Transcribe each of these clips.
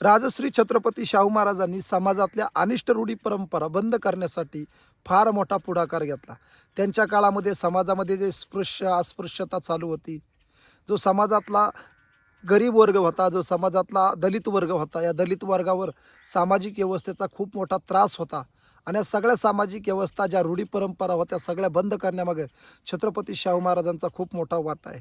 राजश्री छत्रपती शाहू महाराजांनी समाजातल्या अनिष्ट रूढी परंपरा बंद करण्यासाठी फार मोठा पुढाकार घेतला. त्यांच्या काळामध्ये समाजामध्ये जे स्पृश्य अस्पृश्यता चालू होती जो समाजातला गरीब वर्ग होता जो समाजातला दलित वर्ग होता या दलित वर्गावर सामाजिक व्यवस्थेचा खूप मोठा त्रास होता आणि या सगळ्या सामाजिक व्यवस्था ज्या रूढी परंपरा होत्या सगळ्या बंद करण्यामागे छत्रपती शाहू महाराजांचा खूप मोठा वाटा आहे.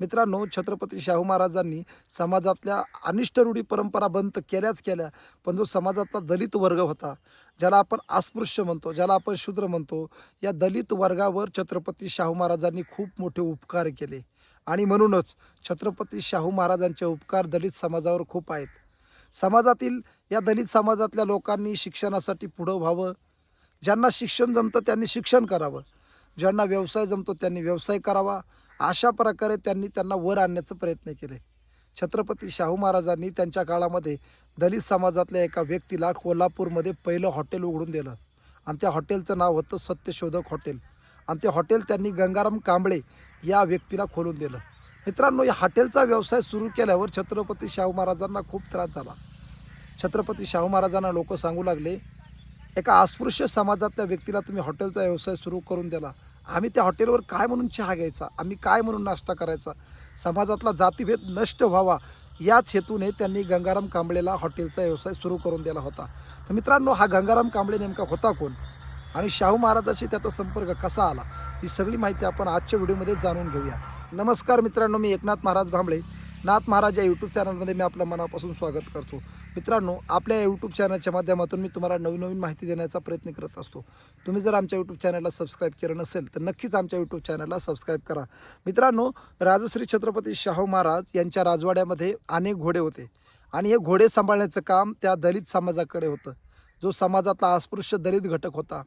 मित्रांनो छत्रपती शाहू महाराजांनी समाजातल्या अनिष्ट रूढी परंपरा बंद केल्याच केल्या पण जो समाजातला दलित वर्ग होता ज्याला आपण अस्पृश्य म्हणतो ज्याला आपण शूद्र म्हणतो या दलित वर्गावर छत्रपती शाहू महाराजांनी खूप मोठे उपकार केले. आणि म्हणूनच छत्रपती शाहू महाराजांचे उपकार दलित समाजावर खूप आहेत. समाजातील या दलित समाजातल्या लोकांनी शिक्षणासाठी पुढं व्हावं ज्यांना शिक्षण जमतं त्यांनी शिक्षण करावं. ज्यांना व्यवसाय जमतो त्यांनी व्यवसाय करावा. अशा प्रकारे त्यांनी त्यांना वर आणण्याचा प्रयत्न केले. छत्रपती शाहू महाराजांनी त्यांच्या काळामध्ये दलित समाजातल्या एका व्यक्तीला कोल्हापूरमध्ये पहिलं हॉटेल उघडून दिलं. आणि त्या हॉटेलचं नाव होतं सत्यशोधक हॉटेल. आणि ते हॉटेल त्यांनी गंगाराम कांबळे या व्यक्तीला खोलून दिलं. मित्रांनो या हॉटेलचा व्यवसाय सुरू केल्यावर छत्रपती शाहू महाराजांना खूप त्रास झाला. छत्रपती शाहू महाराजांना लोक सांगू लागले एका अस्पृश्य समाजातल्या व्यक्तीला तुम्ही हॉटेलचा व्यवसाय सुरू करून दिला. आम्ही त्या हॉटेलवर काय म्हणून चहा घ्यायचा? आम्ही काय म्हणून नाश्ता करायचा? समाजातला जातीभेद नष्ट व्हावा याच हेतूने त्यांनी गंगाराम कांबळेला हॉटेलचा व्यवसाय सुरू करून दिला होता. तर मित्रांनो हा गंगाराम कांबळे नेमका होता कोण? आणि शाहू महाराजाशी त्याचा संपर्क कसा आला? ही सगळी माहिती आपण आजच्या व्हिडिओमध्ये जाणून घेऊया. नमस्कार मित्रांनो मी एकनाथ महाराज भांबळे. नाथ महाराज या यूट्यूब चॅनलमध्ये मी आपलं मनापासून स्वागत करतो. मित्रांनो आपल्या यूट्यूब चॅनलच्या माध्यमातून मी तुम्हाला नवीन नवीन माहिती देण्याचा प्रयत्न करत असतो. तुम्ही जर आमच्या यूट्यूब चॅनलला सबस्क्राईब केलं नसेल तर नक्कीच आमच्या यूट्यूब चॅनलला सबस्क्राईब करा. मित्रांनो राजश्री छत्रपती शाहू महाराज यांच्या राजवाड्यामध्ये अनेक घोडे होते. आणि हे घोडे सांभाळण्याचं काम त्या दलित समाजाकडे होतं. जो समाजातला अस्पृश्य दलित घटक होता.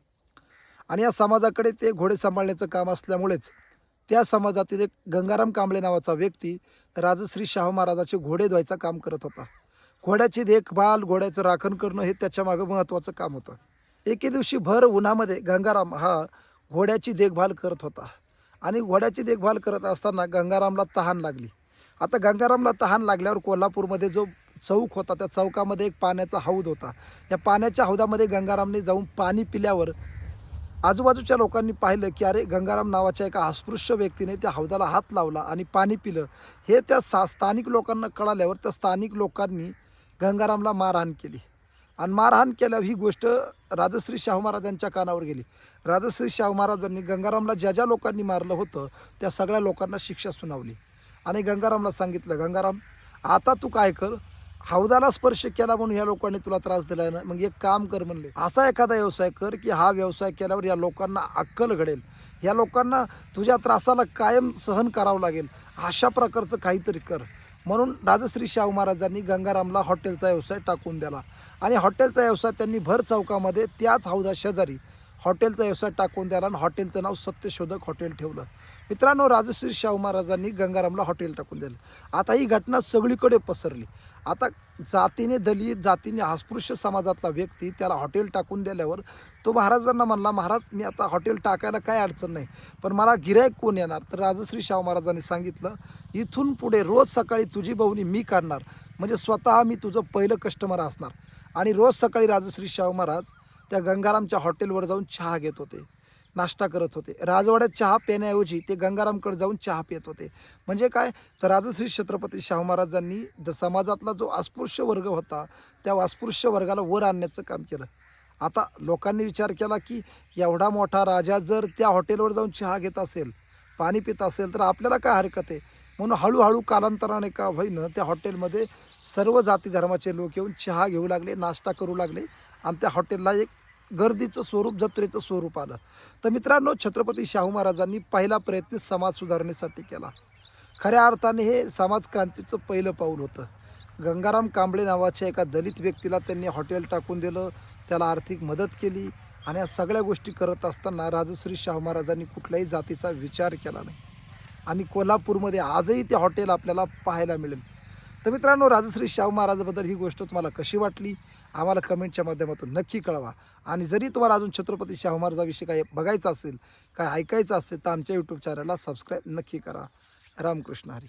आणि या समाजाकडे ते घोडे सांभाळण्याचं काम असल्यामुळेच त्या समाजातील एक गंगाराम कांबळे नावाचा व्यक्ती राजश्री शाहू महाराजाचे घोडे धुवायचा काम करत होता. घोड्याची देखभाल घोड्याचं राखण करणं हे त्याच्यामागं महत्त्वाचं काम होतं. एके दिवशी भर उन्हामध्ये गंगाराम हा घोड्याची देखभाल करत होता. आणि घोड्याची देखभाल करत असताना गंगारामला तहान लागली. आता गंगारामला तहान लागल्यावर कोल्हापूरमध्ये जो चौक होता त्या चौकामध्ये एक पाण्याचा हौद होता. या पाण्याच्या हौदामध्ये गंगारामने जाऊन पाणी पिल्यावर आजूबाजूच्या लोकांनी पाहिलं की अरे गंगाराम नावाच्या एका अस्पृश्य व्यक्तीने त्या हौदाला हात लावला आणि पाणी पिलं. हे त्या सा स्थानिक लोकांना कळाल्यावर त्या स्थानिक लोकांनी गंगारामला मारहाण केली. आणि मारहाण केल्यावर ही गोष्ट राजश्री शाहू महाराजांच्या कानावर गेली. राजश्री शाहू महाराजांनी गंगारामला ज्या ज्या लोकांनी मारलं होतं त्या सगळ्या लोकांना शिक्षा सुनावली. आणि गंगारामला सांगितलं गंगाराम आता तू काय कर? हौदाला स्पर्श केला म्हणून या लोकांनी तुला त्रास दिला ना? मग एक काम कर म्हणले. असा एखादा व्यवसाय कर की हा व्यवसाय केल्यावर या लोकांना अक्कल घडेल. या लोकांना तुझ्या त्रासाला कायम सहन करावं लागेल. अशा प्रकारचं काहीतरी कर. म्हणून राजश्री शाहू महाराजांनी गंगारामला हॉटेलचा व्यवसाय टाकून दिला. आणि हॉटेलचा व्यवसाय त्यांनी भर चौकामध्ये त्याच हौदा शेजारी हॉटेलचा व्यवसाय टाकून द्याला आणि हॉटेलचं नाव सत्यशोधक हॉटेल ठेवलं. मित्रांनो राजश्री शाहू महाराजांनी गंगारामला हॉटेल टाकून दिलं. आता ही घटना सगळीकडे पसरली. आता जातीने दलित जातीने अस्पृश्य समाजातला व्यक्ती त्याला हॉटेल टाकून दिल्यावर तो महाराजांना म्हणला महाराज मी आता हॉटेल टाकायला काय अडचण नाही पण मला गिरायक कोण येणार? तर राजश्री शाहू महाराजांनी सांगितलं इथून पुढे रोज सकाळी तुझी बहुनी मी काढणार म्हणजे स्वतः मी तुझं पहिलं कस्टमर असणार. आणि रोज सकाळी राजश्री शाहू महाराज त्या गंगारामच्या हॉटेलवर जाऊन चहा घेत होते. नाश्ता करत होते. राजवाड्यात चहा पिण्याऐवजी ते गंगारामकडे जाऊन चहा पित होते. म्हणजे काय? तर राजश्री छत्रपती शाहू महाराजांनी द समाजातला जो अस्पृश्य वर्ग होता त्या अस्पृश्य वर्गाला वर आणण्याचं काम केलं. आता लोकांनी विचार केला की एवढा मोठा राजा जर त्या हॉटेलवर जाऊन चहा घेत असेल पाणी पित असेल तर आपल्याला काय हरकत आहे? म्हणून हळूहळू कालांतराने का होईनं त्या हॉटेलमध्ये सर्व जाती धर्माचे लोक येऊन चहा घेऊ लागले नाश्ता करू लागले आणि त्या हॉटेलला एक गर्दीचं स्वरूप जत्रेचं स्वरूप आलं. तर मित्रांनो छत्रपती शाहू महाराजांनी पहिला प्रयत्न समाज सुधारणेसाठी केला. खऱ्या अर्थाने हे समाज क्रांतीचं पहिलं पाऊल होतं. गंगाराम कांबळे नावाच्या एका दलित व्यक्तीला त्यांनी हॉटेल टाकून दिलं. त्याला आर्थिक मदत केली आणि या सगळ्या गोष्टी करत असताना राजश्री शाहू महाराजांनी कुठल्याही जातीचा विचार केला नाही. आणि कोल्हापूरमध्ये आजही ते हॉटेल आपल्याला पाहायला मिळेल. तर मित्रांनो राजश्री शाहू महाराजाबद्दल ही गोष्ट तुम्हाला कशी वाटली? आम्हाला कमेंटच्या माध्यमातून नक्की कळवा. आणि जरी तुम्हाला अजून छत्रपती शाहू महाराजाविषयी काही बघायचं असेल काय ऐकायचं असेल तर आमच्या यूट्यूब चॅनलला सबस्क्राईब नक्की करा. रामकृष्ण हरी.